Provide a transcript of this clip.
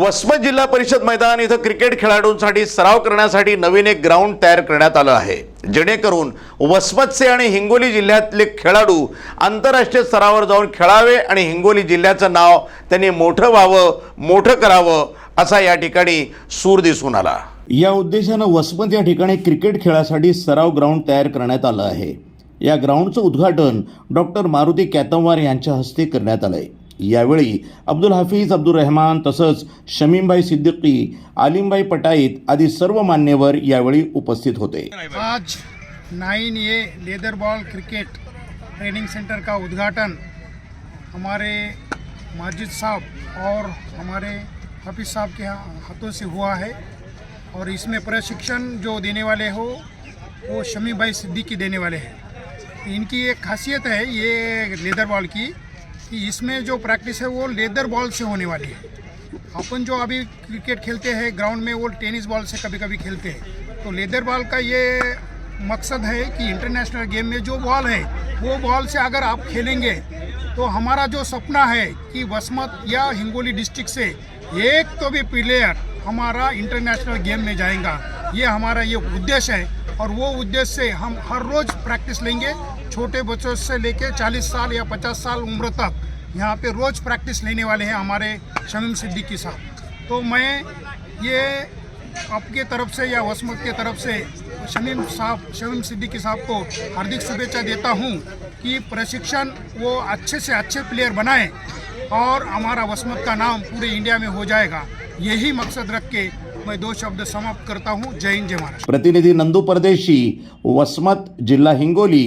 वसमत जिल्हा परिषद मैदान इथं क्रिकेट खेळाडूंसाठी सराव करण्यासाठी नवीन एक ग्राउंड तयार करण्यात आलं आहे. जेणेकरून वसमतचे आणि हिंगोली जिल्ह्यातले खेळाडू आंतरराष्ट्रीय स्तरावर जाऊन खेळावे आणि हिंगोली जिल्ह्याचं नाव त्यांनी मोठं व्हावं मोठं करावं असा या ठिकाणी सूर दिसून आला. या उद्देशानं वसमत या ठिकाणी क्रिकेट खेळासाठी सराव ग्राउंड तयार करण्यात आलं आहे. या ग्राउंडचं उद्घाटन डॉक्टर मारुती कॅतमवार यांच्या हस्ते करण्यात आलं आहे यावेळी अब्दुल हाफिज अब्दुल रहमान तसंच शमीमभाई सिद्दीकी आलिमभाई पटाईत आदी सर्व मान्यवर यावेळी उपस्थित होते. आज nine A leather ball cricket training centre का उद्घाटन हमारे माजिद साहब और हमारे हाफिज साहब के हाथों से हुआ है और इसमें प्रशिक्षण जो देने वाले हो, वो शमी भाई सिद्दीकी देने वाले हैं। इनकी एक खासियत है ये लेदर बॉल की कि इसमें जो प्रैक्टिस है वो लेदर बॉल से होने वाली है। अपन जो अभी क्रिकेट खेलते हैं ग्राउंड में वो टेनिस बॉल से कभी कभी खेलते हैं। तो लेदर बॉल का ये मकसद है कि इंटरनेशनल गेम में जो बॉल है, वो बॉल से अगर आप खेलेंगे तो हमारा जो सपना है कि वसमत या हिंगोली डिस्ट्रिक्ट से एक तो भी प्लेयर हमारा इंटरनेशनल गेम में जाएगा। ये हमारा ये उद्देश्य है और वो उद्देश्य से हम हर रोज़ प्रैक्टिस लेंगे। छोटे बच्चों से लेके 40 साल या 50 साल उम्र तक यहाँ पे रोज़ प्रैक्टिस लेने वाले हैं हमारे शमीम सिद्दीकी साहब। तो मैं ये आपके तरफ़ से या वसमत के तरफ़ से शमीम साहब, शमीम सिद्दीकी साहब को हार्दिक शुभेच्छा देता हूँ कि प्रशिक्षण वो अच्छे से अच्छे प्लेयर बनाए और हमारा वसमत का नाम पूरे इंडिया में हो जाएगा। यही मकसद रख के मैं दो शब्द समाप्त करता हूँ। जय हिंद, जय महाराष्ट्र। प्रतिनिधि नंदू परदेशी, वसमत जिला Hingoli